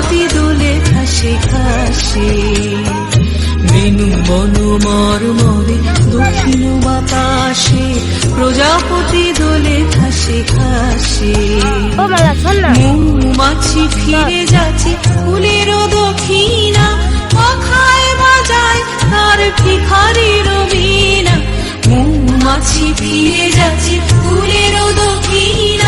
দোলে দুলে খাসি খাসি বেনু বন মর মরে দক্ষিণ বাতাসে প্রজাপতি দোলে খাসি খাসি মৌমাছি ফিরে যাচ্ছে ফুলেরও দক্ষিণা পাখায় বাজায় তার ভিখারির বীণা। মৌমাছি ফিরে যাচ্ছে ফুলেরও দক্ষিণা।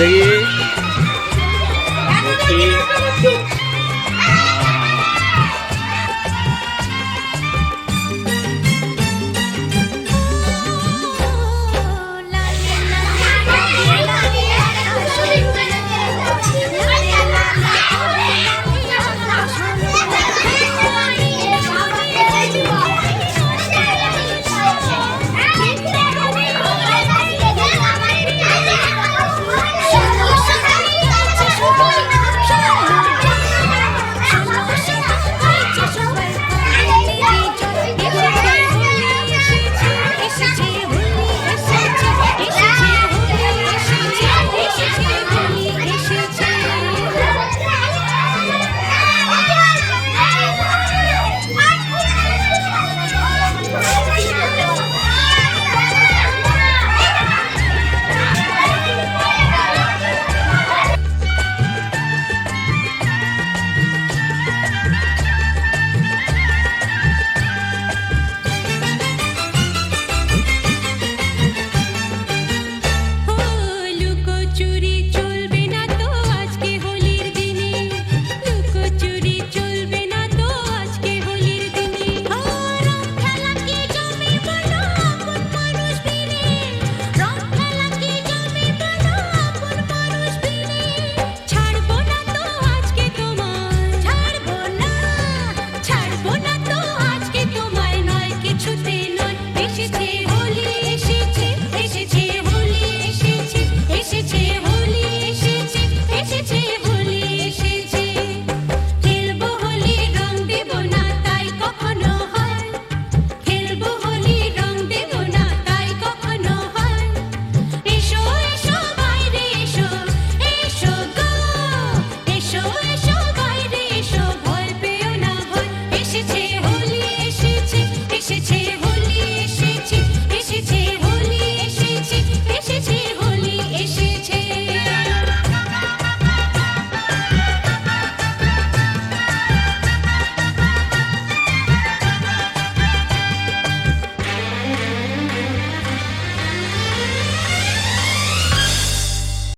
দেখি